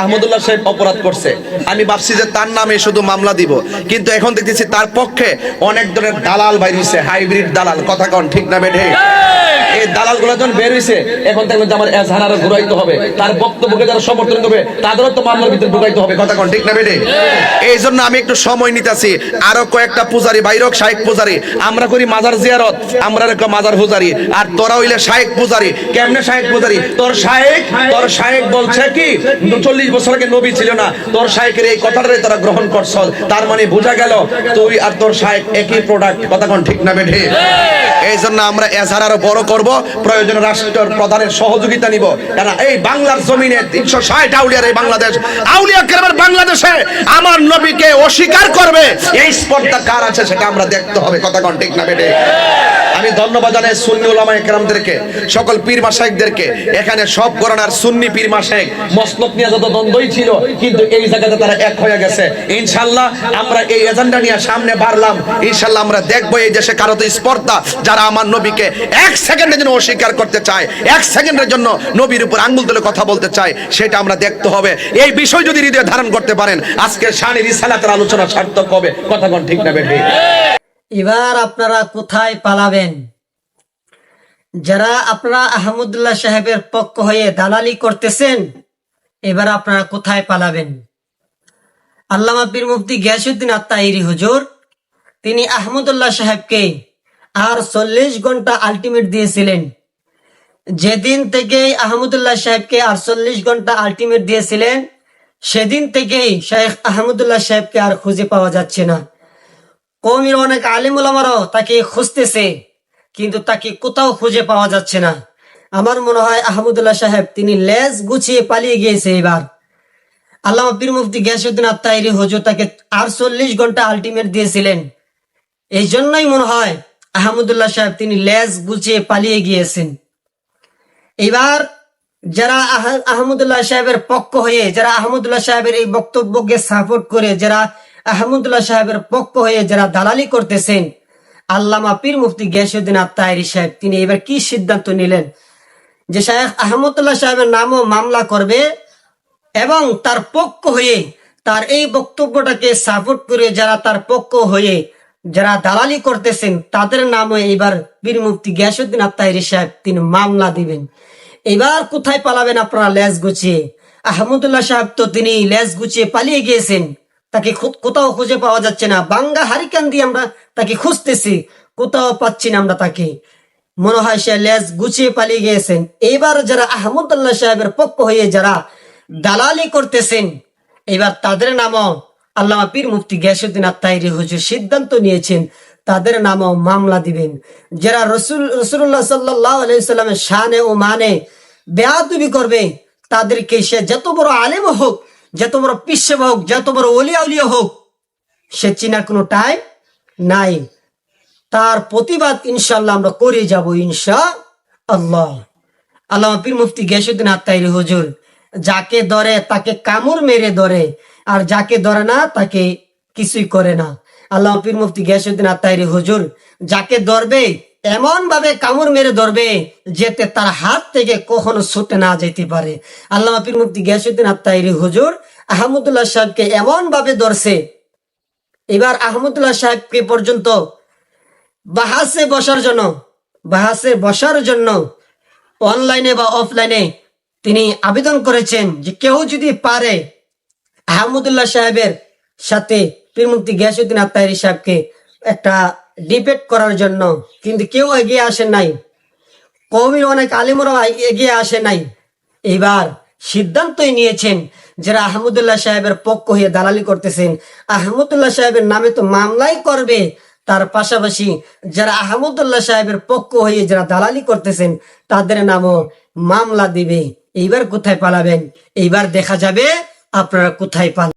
আহমদুল্লাহ সাহেব অপরাধ করছে। আমি ভাবছি যে তার নামে শুধু মামলা দিব কিন্তু এখন দেখতেছি তার পক্ষে অনেক ধরনের দালাল বাইর হইছে হাইব্রিড দালাল কথা কন ঠিক না বেঠে। দালালগুলো যখন বের হইছে এখন দেখবেন যে আমার এজহার ঘুরাইতে হবে। তার বক্তব্যকে যারা সমর্থন করবে তাদেরও তো মামলার ভিতরে ঢুকাইতে হবে। কথা কন ঠিক না বেঠে এই জন্য আমি একটু সময় নিতেছি। আরও কয়েকটা পূজারি বাইরক শাহেক পূজারি। আমরা করি মাজার জিয়ারত আমরা রেখো মাজার পূজারি। আর তোরা হইলে শাহেক পূজারি। কেমনে শাহেক পূজারি? তোর শাহেক তোর শাহেক বলছে কি চল্লিশ বছর আগে নবী ছিল না। তোর শাহেকের এই কথাটাই তোরা গ্রহণ করছ। তার মানে বোঝা গেল তুই আর তোর শাহেক একই প্রোডাক্ট কথা কোন ঠিক না বেঠে এই জন্য আমরা এজার আরও বড় করব। প্রয়োজনে রাষ্ট্রের প্রধানের সহযোগিতা নিব। কারণ এই বাংলার জমিনে তিনশো ষাট আউলিয়ার এই বাংলাদেশ। আউলিয়া কেরামের বাংলাদেশে আমার নবীকে অস্বীকার করবে। এই স্পর্ধা কার আছে সেটা আমরা দেখতে হবে। কথা কন ঠিক না বেঠে? আমি ধন্যবাদ জানাই সুন্নি ওলামা একরামদেরকে সকল পীর মাসাইকদেরকে এখানে সব গণনার সুন্নি পীর মাসাইক মসলক নিয়ে যত দ্বন্দ্বই ছিল, কিন্তু এই জায়গাতে তারা এক হয়ে গেছে। ইনশাল্লাহ আমরা এই এজেন্ডা নিয়ে সামনে বাড়লাম। ইনশাল্লাহ আমরা দেখব এই দেশে কারও তো স্পর্ধা, যারা আমার নবীকে এক সেকেন্ডের জন্য অস্বীকার করতে চায়, এক সেকেন্ডের জন্য নবীর উপর আঙ্গুল তুলে কথা বলতে চায়, সেটা আমরা দেখতে হবে। এই বিষয় যদি হৃদয়ে ধারণ করতে পারেন, আজকে শানি রিসালাতের আলোচনা সার্থক হবে। কথা কোন ঠিক না বেঠে? এবার আপনারা কোথায় পালাবেন? যারা আপনারা আহমদুল্লাহ সাহেবের পক্ষ হয়ে দালালি করতেছেন, এবার আপনারা কোথায় পালাবেন? আল্লামা পীর মুফতি গিয়াসুদ্দিন আত্মাইরি হুজুর, তিনি আহমদুল্লাহ সাহেবকে আর চল্লিশ ঘণ্টা আলটিমেট দিয়েছিলেন। যেদিন থেকে আহমদুল্লাহ সাহেবকে আর চল্লিশ ঘণ্টা আলটিমেট দিয়েছিলেন, সেদিন থেকেই শেখ আহমদুল্লাহ সাহেবকে আর খুঁজে পাওয়া যাচ্ছে না। কৌমির অনেক আলিম ওলামারও তাকে খুঁজতেছে, কিন্তু তাকে কোথাও খুঁজে পাওয়া যাচ্ছে না। আমার মনে হয় আহমদুল্লাহ সাহেব, তিনি লেজ গুছিয়ে পালিয়ে গিয়েছে এবার। আল্লামা পীর মুফতি গিয়াসুদ্দিন আত্মাইরি হুজুর তাকে আর চল্লিশ ঘণ্টা আলটিমেট দিয়েছিলেন। এই জন্যই মনে হয় আহমদুল্লাহ সাহেব, তিনি লেজ গুছিয়ে পালিয়ে গিয়েছেন। এবার যারা আহ- আহমদুল্লাহ সাহেবের পক্ষ হয়ে, যারা আহমদুল্লাহ সাহেবের এই বক্তব্যকে সাপোর্ট করে, যারা আহমদুল্লাহ সাহেবের পক্ষ হয়ে যারা দালালি করতেছেন, আল্লামা পীর মুফতি গিয়াসুদ্দিন আত্মায়রি সাহেব, তিনি এবার কি সিদ্ধান্ত নিলেন? যে শাহেখ আহমদুল্লাহ সাহেবের নামও মামলা করবে এবং তার পক্ষ হয়ে তার এই বক্তব্যটাকে সাপোর্ট করে যারা তার পক্ষ হয়ে যারা দালালি করতেছেন, তাদের নামও এবার বীর মুফতি গিয়াসুদ্দিন আত্মাহিরি সাহেব, তিনি মামলা দিবেন। এবার কোথায় পালাবেন আপনারা লেজ গুছিয়ে? আহমদুল্লাহ সাহেব তো তিনি লেজ গুছিয়ে পালিয়ে গিয়েছেন। তাকে কোথাও খুঁজে পাওয়া যাচ্ছে না। বাঙ্গা হারিকান দিয়ে আমরা তাকে খুঁজতেছি, কোথাও পাচ্ছি না আমরা তাকে। মনে হয় সে লেজ গুছিয়ে পালিয়ে গিয়েছেন। এবার যারা আহমদুল্লাহ সাহেবের পক্ষ হয়ে যারা দালালি করতেছেন, এবার তাদের নামও আল্লামা পীর মুফতি গিয়াসুদ্দিন আত্মাইরি হুজুর সিদ্ধান্ত নিয়েছেন, তাদের নামও মামলা দিবেন। যারা রসুল রসুল্লাহ সাল্লাহ আলাইসাল্লামের শানে ও মানে বেয়াদুবি করবে, তাদেরকে সে যত বড় আলেম হোক যত বড় পিসেব হোক যত বড় অলিয়া উলিয়া হোক, সে চিনার কোনো টাইম নাই। তার প্রতিবাদ ইনশাল্লাহ আমরা করে যাব ইনশা আল্লাহ আল্লাহ পীর মুফতি গেসুদ্দিন আত্মাইরি হুজুর, যাকে ধরে তাকে কামড় মেরে ধরে, আর যাকে ধরে না তাকে কিছুই করে না। আল্লাহ পীর মুফতি গিয়াসুদ্দিন আত্মাইরি হুজুর, যাকে ধরবে এমন ভাবে কামড় মেরে ধরবে যেতে তার হাত থেকে কখনো ছুটে না যেতে পারে। আল্লাহ পীর মুফতি গিয়াসুদ্দিন আত্মাইরি হুজুর আহমদুল্লাহ সাহেবকে এমন ভাবে ধরছে। এবার আহমদুল্লাহ সাহেবকে পর্যন্ত বাহাসে বসার জন্য, বাহাসে বসার জন্য অনলাইনে বা অফলাইনে তিনি আবেদন করেছেন যে কেউ যদি পারে আহমদুল্লাহ সাহেবের সাথে পীরমুক্তি গিয়াসুদ্দিন আত্মারি সাহেবকে একটা ডিবেট করার জন্য। কিন্তু কেউ এগিয়ে আসে নাই। কৌমির অনেক আলিমরা এগিয়ে আসে নাই। এবার সিদ্ধান্তই নিয়েছেন যারা আহমদুল্লাহ সাহেবের পক্ষ হয়ে দালালি করতেছেন। আহমদুল্লাহ সাহেবের নামে তো মামলাই করবে। তার পাশাপাশি যারা আহমদুল্লাহ সাহেবের পক্ষ হয়ে যারা দালালি করতেছেন, তাদের নামও মামলা দিবে। এইবার কোথায় পালাবেন? এইবার দেখা যাবে আপনারা কোথায় পালাবেন।